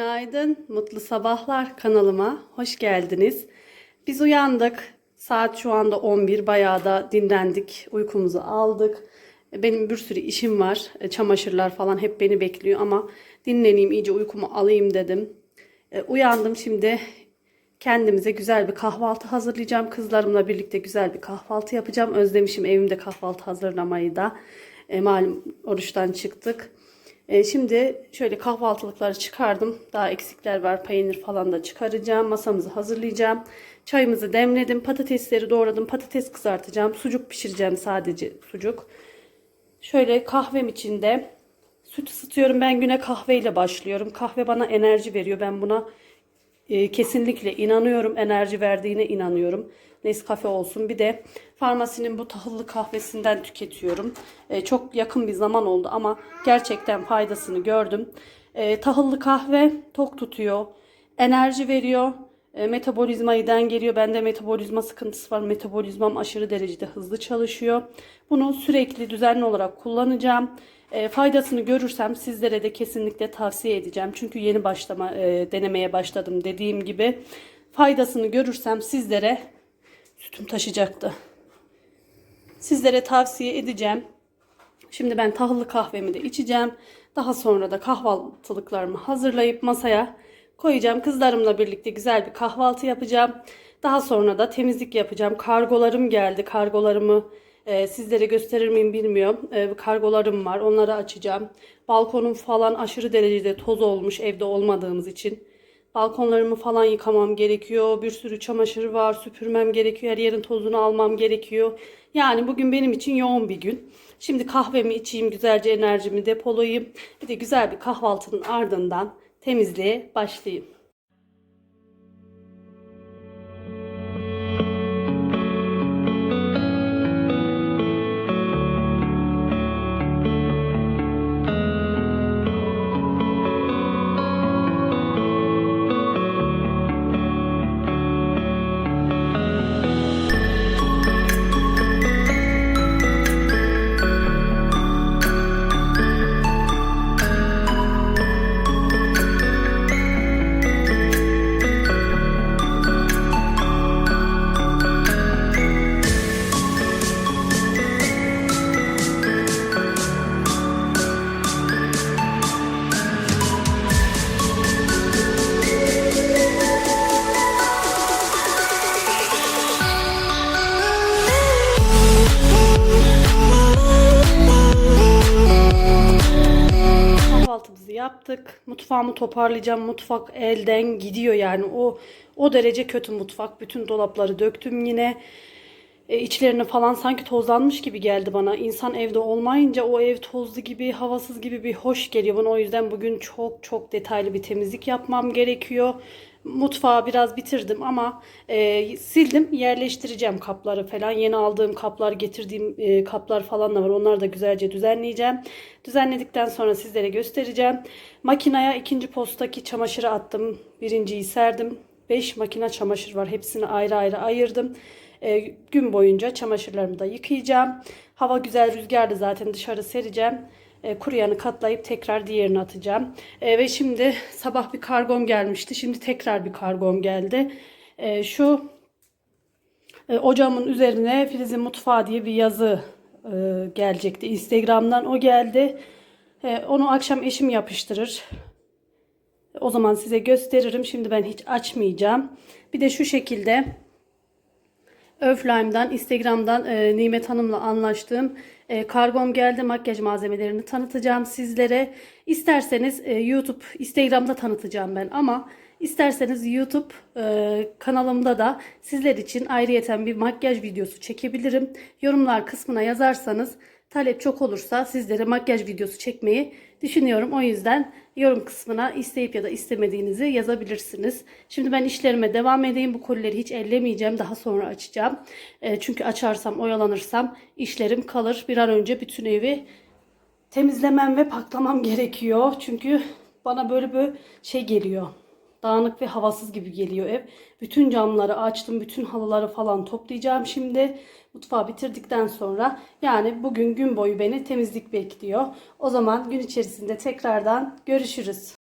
Günaydın, mutlu sabahlar kanalıma. Hoş geldiniz. Biz uyandık. Saat şu anda 11. Bayağı da dinlendik. Uykumuzu aldık. Benim bir sürü işim var. E, Çamaşırlar falan hep beni bekliyor ama dinleneyim, iyice uykumu alayım dedim. E, Uyandım şimdi. Kendimize güzel bir kahvaltı hazırlayacağım. Kızlarımla birlikte güzel bir kahvaltı yapacağım. Özlemişim evimde kahvaltı hazırlamayı da. E, malum oruçtan çıktık. E, şimdi şöyle kahvaltılıkları çıkardım. Daha eksikler var. Peynir falan da çıkaracağım. Masamızı hazırlayacağım. Çayımızı demledim. Patatesleri doğradım. Patates kızartacağım. Sucuk pişireceğim sadece sucuk. Şöyle kahvem içinde süt ısıtıyorum. Ben güne kahveyle başlıyorum. Kahve bana enerji veriyor. Ben buna e, kesinlikle inanıyorum. Enerji verdiğine inanıyorum. Nescafe olsun. Bir de farmasinin bu tahıllı kahvesinden tüketiyorum. E, çok yakın bir zaman oldu ama gerçekten faydasını gördüm. E, tahıllı kahve tok tutuyor. Enerji veriyor. E, metabolizmayı dengeliyor. Bende metabolizma sıkıntısı var. Metabolizmam aşırı derecede hızlı çalışıyor. Bunu sürekli düzenli olarak kullanacağım. E, faydasını görürsem sizlere de kesinlikle tavsiye edeceğim. Çünkü yeni başlama e, denemeye başladım dediğim gibi. Faydasını görürsem sizlere sütüm taşacaktı. Sizlere tavsiye edeceğim. Şimdi ben tahıllı kahvemi de içeceğim. Daha sonra da kahvaltılıklarımı hazırlayıp masaya koyacağım. Kızlarımla birlikte güzel bir kahvaltı yapacağım. Daha sonra da temizlik yapacağım. Kargolarım geldi. Kargolarımı e, sizlere gösterir miyim bilmiyorum. E, kargolarım var. Onları açacağım. Balkonum falan aşırı derecede toz olmuş evde olmadığımız için. Balkonlarımı falan yıkamam gerekiyor. Bir sürü çamaşır var. Süpürmem gerekiyor. Her yerin tozunu almam gerekiyor. Yani bugün benim için yoğun bir gün. Şimdi kahvemi içeyim, güzelce enerjimi depolayayım. Bir de güzel bir kahvaltının ardından temizliğe başlayayım. Mutfağımı toparlayacağım. Mutfak elden gidiyor yani. O o derece kötü mutfak. Bütün dolapları döktüm yine. E, içlerine falan sanki tozlanmış gibi geldi bana. İnsan evde olmayınca o ev tozlu gibi, havasız gibi bir hoş geliyor bana. O yüzden bugün çok çok detaylı bir temizlik yapmam gerekiyor. Mutfağı biraz bitirdim ama e, sildim. Yerleştireceğim kapları falan. Yeni aldığım kaplar, getirdiğim e, kaplar falan da var. Onları da güzelce düzenleyeceğim. Düzenledikten sonra sizlere göstereceğim. Makinaya ikinci postaki çamaşırı attım. Birinciyi serdim. 5 makine çamaşır var. Hepsini ayrı ayrı ayırdım. E, gün boyunca çamaşırlarımı da yıkayacağım. Hava güzel rüzgarlı zaten dışarı sereceğim. E, kuruyanı katlayıp tekrar diğerini atacağım. E, ve şimdi sabah bir kargom gelmişti. Şimdi tekrar bir kargom geldi. E, şu e, ocağımın üzerine Filiz'in mutfağı diye bir yazı e, gelecekti. Instagram'dan o geldi. Onu akşam eşim yapıştırır. O zaman size gösteririm. Şimdi ben hiç açmayacağım. Bir de şu şekilde Öflime'dan, Instagram'dan e, Nimet Hanım'la anlaştığım e, kargom geldi. Makyaj malzemelerini tanıtacağım sizlere. İsterseniz e, YouTube, Instagram'da tanıtacağım ben ama isterseniz YouTube e, kanalımda da sizler için ayrıyeten bir makyaj videosu çekebilirim. Yorumlar kısmına yazarsanız talep çok olursa sizlere makyaj videosu çekmeyi düşünüyorum. O yüzden yorum kısmına isteyip ya da istemediğinizi yazabilirsiniz. Şimdi ben işlerime devam edeyim. Bu kolileri hiç ellemeyeceğim. Daha sonra açacağım. E, çünkü açarsam, oyalanırsam işlerim kalır. Bir an önce bütün evi temizlemem ve paklamam gerekiyor. Çünkü bana böyle bir şey geliyor. Dağınık ve havasız gibi geliyor ev. Bütün camları açtım. Bütün halıları falan toplayacağım şimdi. Mutfağı bitirdikten sonra yani bugün gün boyu beni temizlik bekliyor. O zaman gün içerisinde tekrardan görüşürüz.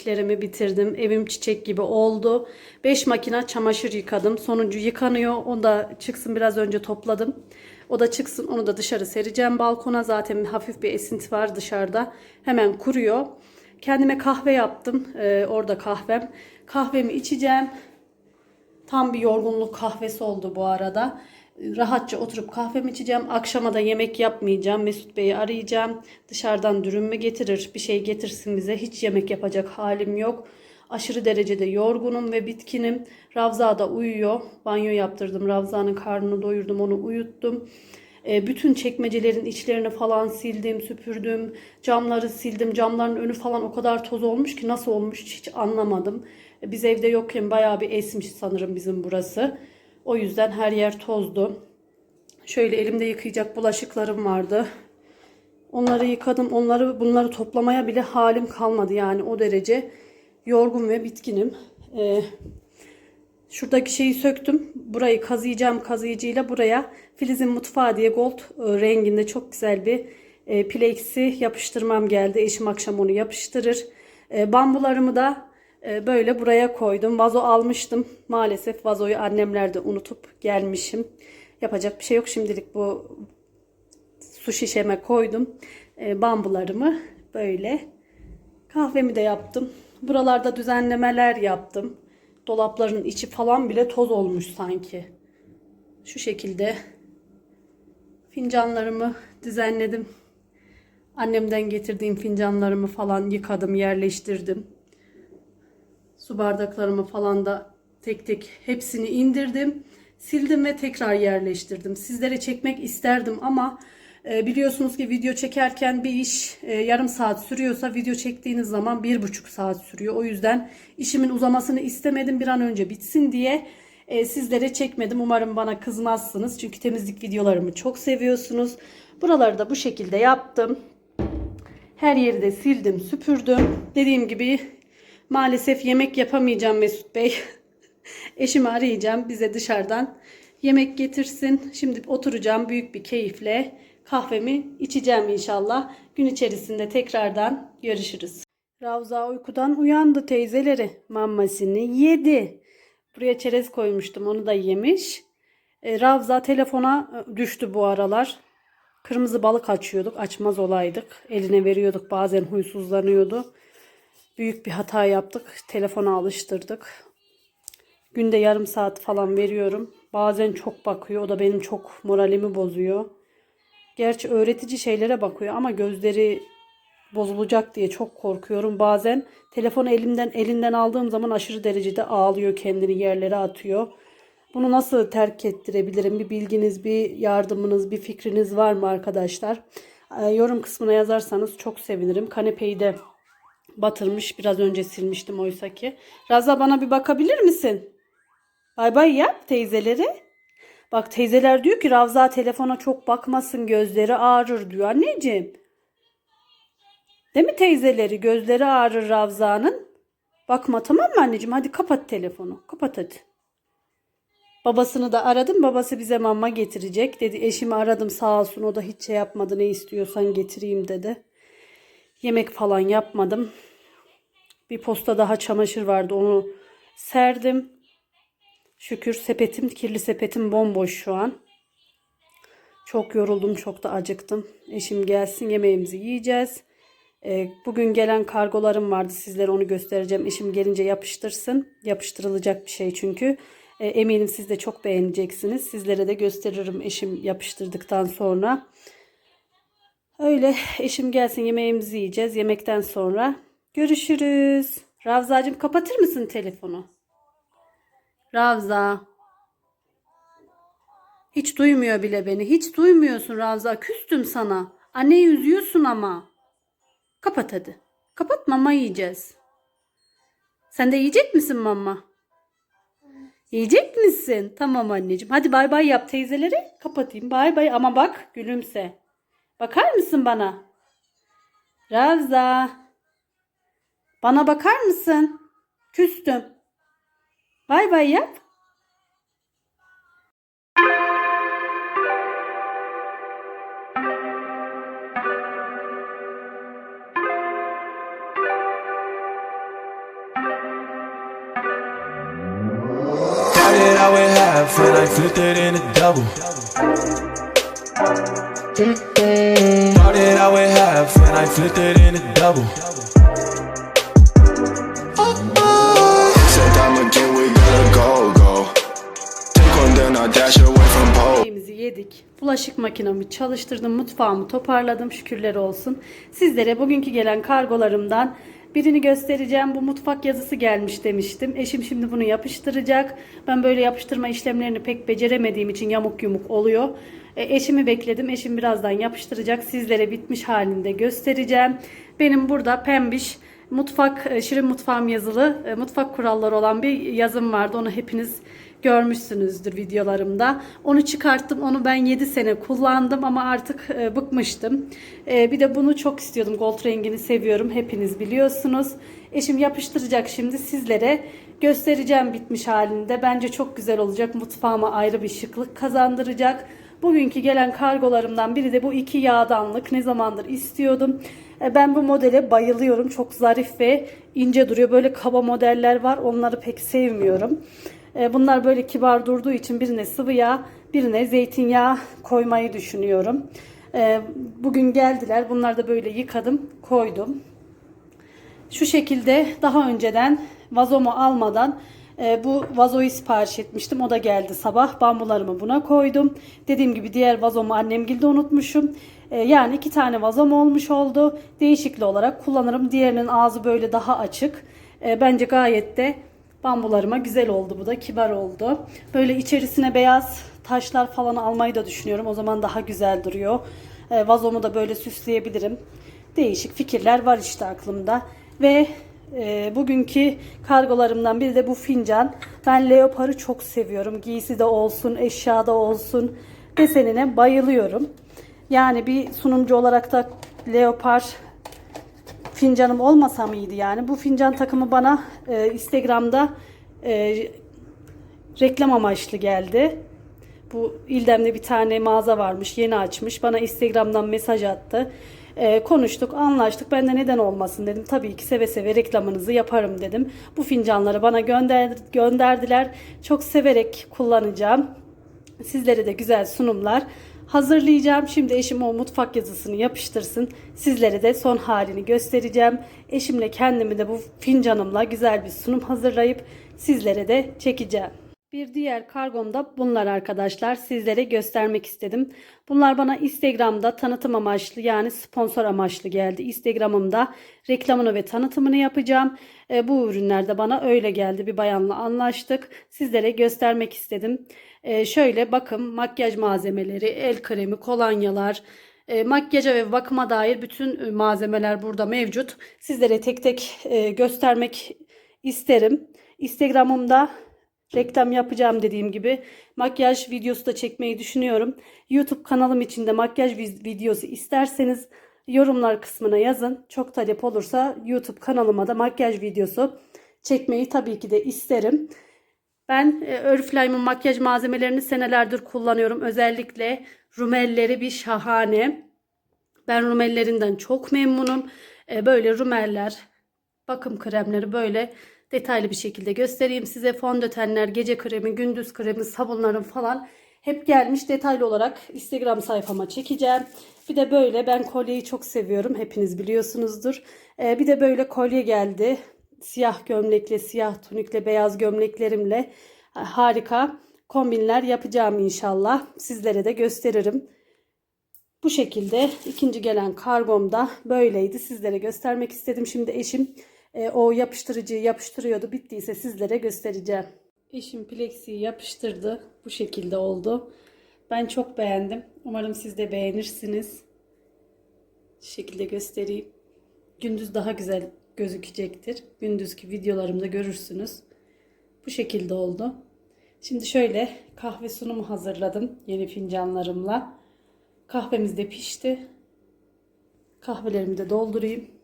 İşlerimi bitirdim. Evim çiçek gibi oldu. 5 makine çamaşır yıkadım. Sonuncu yıkanıyor. Onu da çıksın biraz önce topladım. O da çıksın onu da dışarı sereceğim balkona. Zaten hafif bir esinti var dışarıda. Hemen kuruyor. Kendime kahve yaptım. Ee, orada kahvem. Kahvemi içeceğim. Tam bir yorgunluk kahvesi oldu bu arada. Rahatça oturup kahvemi içeceğim. Akşama da yemek yapmayacağım. Mesut Bey'i arayacağım. Dışarıdan dürüm mü getirir? Bir şey getirsin bize. Hiç yemek yapacak halim yok. Aşırı derecede yorgunum ve bitkinim. Ravza da uyuyor. Banyo yaptırdım. Ravza'nın karnını doyurdum. Onu uyuttum. E, bütün çekmecelerin içlerini falan sildim, süpürdüm. Camları sildim. Camların önü falan o kadar toz olmuş ki nasıl olmuş hiç anlamadım. E, Biz evde yokken bayağı bir esmiş sanırım bizim burası. O yüzden her yer tozdu. Şöyle elimde yıkayacak bulaşıklarım vardı. Onları yıkadım. Onları bunları toplamaya bile halim kalmadı yani o derece yorgun ve bitkinim. Ee, şuradaki şeyi söktüm. Burayı kazıyacağım kazıyıcıyla buraya Filiz'in mutfağı diye gold e, renginde çok güzel bir e, plexi yapıştırmam geldi. Eşim akşam onu yapıştırır. E, bambularımı da böyle buraya koydum. Vazo almıştım. Maalesef vazoyu annemlerde unutup gelmişim. Yapacak bir şey yok. Şimdilik bu su şişeme koydum. E, bambularımı böyle. Kahvemi de yaptım. Buralarda düzenlemeler yaptım. Dolapların içi falan bile toz olmuş sanki. Şu şekilde fincanlarımı düzenledim. Annemden getirdiğim fincanlarımı falan yıkadım, yerleştirdim. Su bardaklarımı falan da tek tek hepsini indirdim. Sildim ve tekrar yerleştirdim. Sizlere çekmek isterdim ama e, biliyorsunuz ki video çekerken bir iş e, yarım saat sürüyorsa video çektiğiniz zaman bir buçuk saat sürüyor. O yüzden işimin uzamasını istemedim bir an önce bitsin diye e, sizlere çekmedim. Umarım bana kızmazsınız çünkü temizlik videolarımı çok seviyorsunuz. Buraları da bu şekilde yaptım. Her yeri de sildim, süpürdüm. Dediğim gibi maalesef yemek yapamayacağım Mesut Bey. Eşimi arayacağım bize dışarıdan yemek getirsin. Şimdi oturacağım büyük bir keyifle kahvemi içeceğim inşallah. Gün içerisinde tekrardan görüşürüz. Ravza uykudan uyandı teyzeleri. Mamasını yedi. Buraya çerez koymuştum onu da yemiş. E, Ravza telefona e, düştü bu aralar. Kırmızı balık açıyorduk. Açmaz olaydık. Eline veriyorduk. Bazen huysuzlanıyordu. Büyük bir hata yaptık. Telefona alıştırdık. Günde yarım saat falan veriyorum. Bazen çok bakıyor. O da benim çok moralimi bozuyor. Gerçi öğretici şeylere bakıyor ama gözleri bozulacak diye çok korkuyorum. Bazen telefonu elimden elinden aldığım zaman aşırı derecede ağlıyor, kendini yerlere atıyor. Bunu nasıl terk ettirebilirim? Bir bilginiz, bir yardımınız, bir fikriniz var mı arkadaşlar? Ee, yorum kısmına yazarsanız çok sevinirim. Kanepeyi de batırmış. Biraz önce silmiştim oysa ki. Raza bana bir bakabilir misin? Bay bay yap teyzeleri. Bak teyzeler diyor ki Ravza telefona çok bakmasın gözleri ağrır diyor anneciğim. Değil mi teyzeleri? Gözleri ağrır Ravza'nın. Bakma tamam mı anneciğim? Hadi kapat telefonu. Kapat hadi. Babasını da aradım. Babası bize mama getirecek. Dedi eşimi aradım sağ olsun. O da hiç şey yapmadı. Ne istiyorsan getireyim dedi. Yemek falan yapmadım. Bir posta daha çamaşır vardı. Onu serdim. Şükür sepetim, kirli sepetim bomboş şu an. Çok yoruldum, çok da acıktım. Eşim gelsin, yemeğimizi yiyeceğiz. Ee, bugün gelen kargolarım vardı. Sizlere onu göstereceğim. Eşim gelince yapıştırsın. Yapıştırılacak bir şey çünkü. Ee, eminim siz de çok beğeneceksiniz. Sizlere de gösteririm eşim yapıştırdıktan sonra. Öyle eşim gelsin yemeğimizi yiyeceğiz. Yemekten sonra görüşürüz. Ravzacığım kapatır mısın telefonu? Ravza. Hiç duymuyor bile beni. Hiç duymuyorsun Ravza. Küstüm sana. Anneyi üzüyorsun ama. Kapat hadi. Kapat mama yiyeceğiz. Sen de yiyecek misin mama? Yiyecek misin? Tamam anneciğim. Hadi bay bay yap teyzeleri. Kapatayım. Bay bay ama bak gülümse. Bakar mısın bana? Ravza. Bana bakar mısın? Küstüm. Bay bay yap. and I flipped it in a double. Started out with half and I flipped it in a double. Yemeğimizi yedik. Bulaşık makinamı çalıştırdım. Mutfağımı toparladım. Şükürler olsun. Sizlere bugünkü gelen kargolarımdan birini göstereceğim. Bu mutfak yazısı gelmiş demiştim. Eşim şimdi bunu yapıştıracak. Ben böyle yapıştırma işlemlerini pek beceremediğim için yamuk yumuk oluyor. E, eşimi bekledim. Eşim birazdan yapıştıracak. Sizlere bitmiş halinde göstereceğim. Benim burada pembiş mutfak, e, şirin mutfağım yazılı e, mutfak kuralları olan bir yazım vardı. Onu hepiniz görmüşsünüzdür videolarımda. Onu çıkarttım. Onu ben 7 sene kullandım ama artık e, bıkmıştım. E, bir de bunu çok istiyordum. Gold rengini seviyorum. Hepiniz biliyorsunuz. Eşim yapıştıracak şimdi sizlere göstereceğim bitmiş halinde. Bence çok güzel olacak. Mutfağıma ayrı bir şıklık kazandıracak. Bugünkü gelen kargolarımdan biri de bu iki yağdanlık. Ne zamandır istiyordum. E, Ben bu modele bayılıyorum. Çok zarif ve ince duruyor. Böyle kaba modeller var. Onları pek sevmiyorum. E, Bunlar böyle kibar durduğu için birine sıvı yağ, birine zeytinyağı koymayı düşünüyorum. E, Bugün geldiler. Bunları da böyle yıkadım, koydum. Şu şekilde daha önceden vazomu almadan e, bu vazoyu sipariş etmiştim. O da geldi sabah. Bambularımı buna koydum. Dediğim gibi diğer vazomu annemgilde unutmuşum. Yani iki tane vazom olmuş oldu. Değişikli olarak kullanırım. Diğerinin ağzı böyle daha açık. Bence gayet de bambularıma güzel oldu. Bu da kibar oldu. Böyle içerisine beyaz taşlar falan almayı da düşünüyorum. O zaman daha güzel duruyor. E, vazomu da böyle süsleyebilirim. Değişik fikirler var işte aklımda. Ve e, bugünkü kargolarımdan biri de bu fincan. Ben leoparı çok seviyorum. Giysi de olsun, eşyada olsun. Desenine bayılıyorum. Yani bir sunumcu olarak da leopar fincanım olmasa mıydı yani? Bu fincan takımı bana e, Instagram'da e, reklam amaçlı geldi. Bu İldem'de bir tane mağaza varmış, yeni açmış. Bana Instagram'dan mesaj attı. Ee, konuştuk, anlaştık. Ben de neden olmasın dedim. Tabii ki seve seve reklamınızı yaparım dedim. Bu fincanları bana gönder, gönderdiler. Çok severek kullanacağım. Sizlere de güzel sunumlar hazırlayacağım. Şimdi eşim o mutfak yazısını yapıştırsın. Sizlere de son halini göstereceğim. Eşimle kendimi de bu fincanımla güzel bir sunum hazırlayıp sizlere de çekeceğim. Bir diğer kargom da bunlar arkadaşlar. Sizlere göstermek istedim. Bunlar bana Instagram'da tanıtım amaçlı yani sponsor amaçlı geldi. Instagram'ımda reklamını ve tanıtımını yapacağım. E, bu ürünler de bana öyle geldi. Bir bayanla anlaştık. Sizlere göstermek istedim. E, şöyle bakım, makyaj malzemeleri, el kremi, kolonyalar, e, makyaja ve bakıma dair bütün e, malzemeler burada mevcut. Sizlere tek tek e, göstermek isterim. Instagram'ımda reklam yapacağım dediğim gibi makyaj videosu da çekmeyi düşünüyorum. YouTube kanalım için de makyaj vi- videosu isterseniz yorumlar kısmına yazın. Çok talep olursa YouTube kanalıma da makyaj videosu çekmeyi tabii ki de isterim. Ben e, Oriflame'ın makyaj malzemelerini senelerdir kullanıyorum. Özellikle rumelleri bir şahane. Ben rumellerinden çok memnunum. E, böyle rumeller, bakım kremleri böyle detaylı bir şekilde göstereyim size. Fondötenler, gece kremi, gündüz kremi, sabunlarım falan hep gelmiş detaylı olarak Instagram sayfama çekeceğim. Bir de böyle ben kolyeyi çok seviyorum. Hepiniz biliyorsunuzdur. E, bir de böyle kolye geldi. Siyah gömlekle, siyah tunikle, beyaz gömleklerimle harika kombinler yapacağım inşallah. Sizlere de gösteririm. Bu şekilde ikinci gelen kargomda böyleydi. Sizlere göstermek istedim. Şimdi eşim e, o yapıştırıcıyı yapıştırıyordu. Bittiyse sizlere göstereceğim. Eşim plexiyi yapıştırdı. Bu şekilde oldu. Ben çok beğendim. Umarım siz de beğenirsiniz. Şu şekilde göstereyim. Gündüz daha güzel gözükecektir. Gündüzki videolarımda görürsünüz. Bu şekilde oldu. Şimdi şöyle kahve sunumu hazırladım yeni fincanlarımla. Kahvemiz de pişti. Kahvelerimi de doldurayım.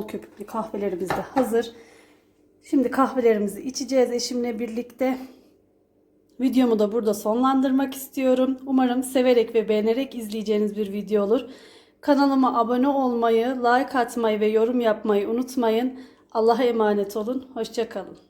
Bol köpüklü kahvelerimiz de hazır. Şimdi kahvelerimizi içeceğiz eşimle birlikte. Videomu da burada sonlandırmak istiyorum. Umarım severek ve beğenerek izleyeceğiniz bir video olur. Kanalıma abone olmayı, like atmayı ve yorum yapmayı unutmayın. Allah'a emanet olun. Hoşçakalın.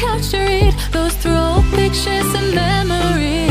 capture it those throw pictures and memories.